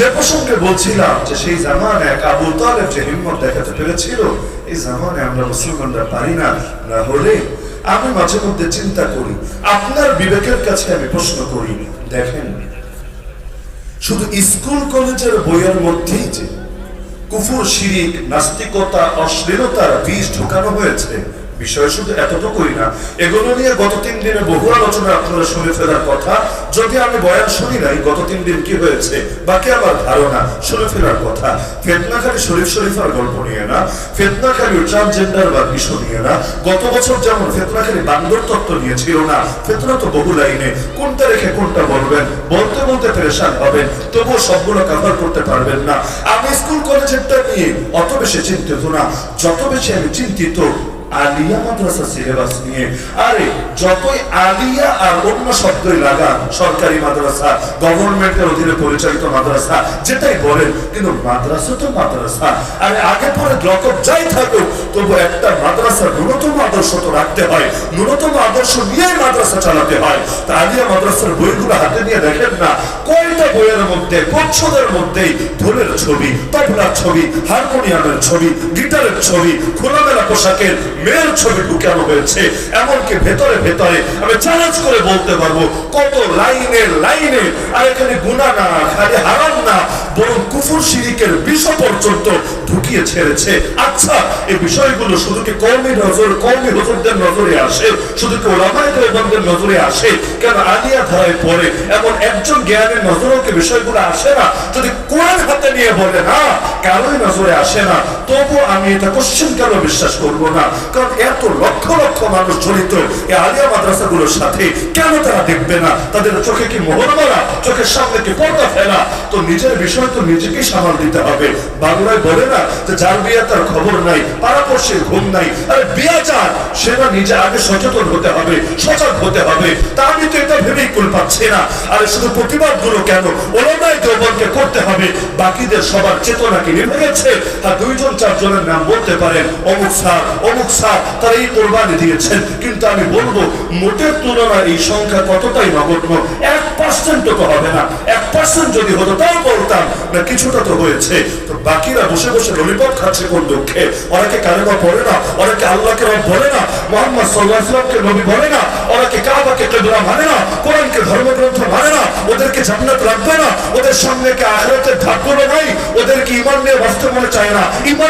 যে প্রসঙ্গে বলছিলাম যে সেই জামানে এক আবু তালেব যে হিম্মত দেখাতে পেরেছিল, এই জামানে আমরা মুসলমানরা পারি না না হলে আমি মাঝে মধ্যে চিন্তা করি, আপনার বিবেকের কাছে আমি প্রশ্ন করি, দেখেন। শুধু স্কুল, কলেজের বইয়ের মধ্যেই যে কুফুর শিরিক, নাস্তিকতা, অশ্লীলতার বীজ ঢুকানো হয়েছে বিষয় শুধু এতটুকুই না, এগুলো নিয়ে গত তিন দিনে বহু আলোচনা আপনারা শুনে কথা। যদি আমি বয়ান শুনি নাই, গত তিন দিন কি হয়েছে বাকি আমার ধারণা, শুনে কথা। শরীফ শরীফার গল্প নিয়ে না ট্রান্সজেন্ডার বা নিয়ে না। গত বছর যেমন বান্দর তত্ত্ব না, ফেতনা তো বহু লাইনে। কোনটা রেখে কোনটা বলবেন? বলতে বলতে পেরেশান হবেন, তবুও সবগুলো কভার করতে পারবেন না। আমি স্কুল কলেজেরটা নিয়ে অত বেশি চিন্তিত না, যত বেশি আমি চিন্তিত আলিয়া মাদ্রাসা সিলেবাস নিয়ে। আরে, যতই আলিয়া আর অন্য শব্দই লাগা সরকারি মাদ্রাসা, গভর্নমেন্টের অধীনে পরিচালিত মাদ্রাসা, যেটাই বলেন, কিন্তু মাদ্রাসা তো মাদ্রাসা। আরে, আগে পরে লকব যাই থাকুক, তবু একটা মাদ্রাসা ন্যূনতম আদর্শ তো রাখতে হয়। ন্যূনতম আদর্শ চালাতে তা আলিয়া মাদ্রাসার বইগুলো হাতে নিয়ে দেখেন না, কয়টা বইয়ের মধ্যে, পচ্ছদের মধ্যেই ঢোলের ছবি, তবলার ছবি, হারমোনিয়ামের ছবি, গিটারের ছবি, খোলামেলা পোশাকের মেয়ের ছবি ঢুকানো হয়েছে। এমনকি ভেতরে ভেতরে আমি চ্যালেঞ্জ করে বলতে পারব, কত লাইনে লাইনে, আর এখানে গুণা না, খালি হারাম না, বরং কুফুর শিরিকের ছেড়েছে। আচ্ছা এমন একজন জ্ঞানের বিষয়গুলো আসে না? যদি কোরআন হাতে নিয়ে বলে, না, কারোই নজরে আসে না তবু আমি এটা কোশ্চেন কেন বিশ্বাস করব না? কারণ এত লক্ষ লক্ষ মানুষ জড়িত আলিয়া মাদ্রাসাগুলোর সাথে, কেন তারা দেখবে না? তাদের চোখে কি মোহর মারা চোখের সামনে কি পর্দা ফেলা? তো নিজের বিষয় তো নিজেকেই সামাল দিতে হবে। বাংলায় বলে না যে যার বিয়ে তার খবর নাই পাড়াপড়শির ঘুম নাই। আরে বিয়া চান সেটা নিজে আগে সচেতন হতে হবে, সজাগ হতে হবে। তা আমি তো এটা ভেবেই কুল পাচ্ছি না। আরে শুধু প্রতিবাদগুলো কেন? ওলামাই দেওবনকে করতে হবে। বাকিদের সবার চেতনা কি নেমে গেছে? আর দুইজন, চারজনের নাম বলতে পারেন। অমুক স্যার অমুক স্যার, তারা এই কোরবানি দিয়েছেন। কিন্তু আমি বলব, মোটের তুলনায় এই সংখ্যা কতটাই নগণ্য? এক পার্সেন্ট তো হবে না। এক পার্সেন্ট যদি হতো তাও বলতাম, না কিছুটা তো হয়েছে। তো বাকিরা বসে বসে ললিপপ খাচ্ছে কোন দুঃখে? ওরাকে কালেমা পড়ে না? রব বলে না। মোহাম্মদ সাল্লাহ ইসলামকে নবী বলে না। ওরাকে কাবাকে কেবলা মানে না। কোরআনকে ধর্মগ্রন্থ মানে না। ওদেরকে জান্নাত রাখবে না। ওদের সামনে কি নাই? ওদেরকে নিয়ে বাঁচতে মনে চায় না।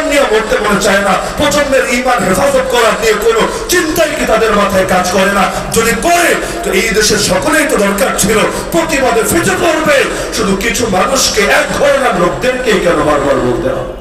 নিয়ে মরতে মনে চায় না। প্রজন্মের হেফাজত করার নিয়ে কোনো চিন্তাই কি তাদের মাথায় কাজ করে না? যদি করে, তো এই দেশের সকলেই তো দরকার ছিল। প্রতিবাদে ফিটে পড়বে। শুধু কিছু মানুষকে এক ধরনের লোকদেরকেই কেন বারবার বলতে হবে?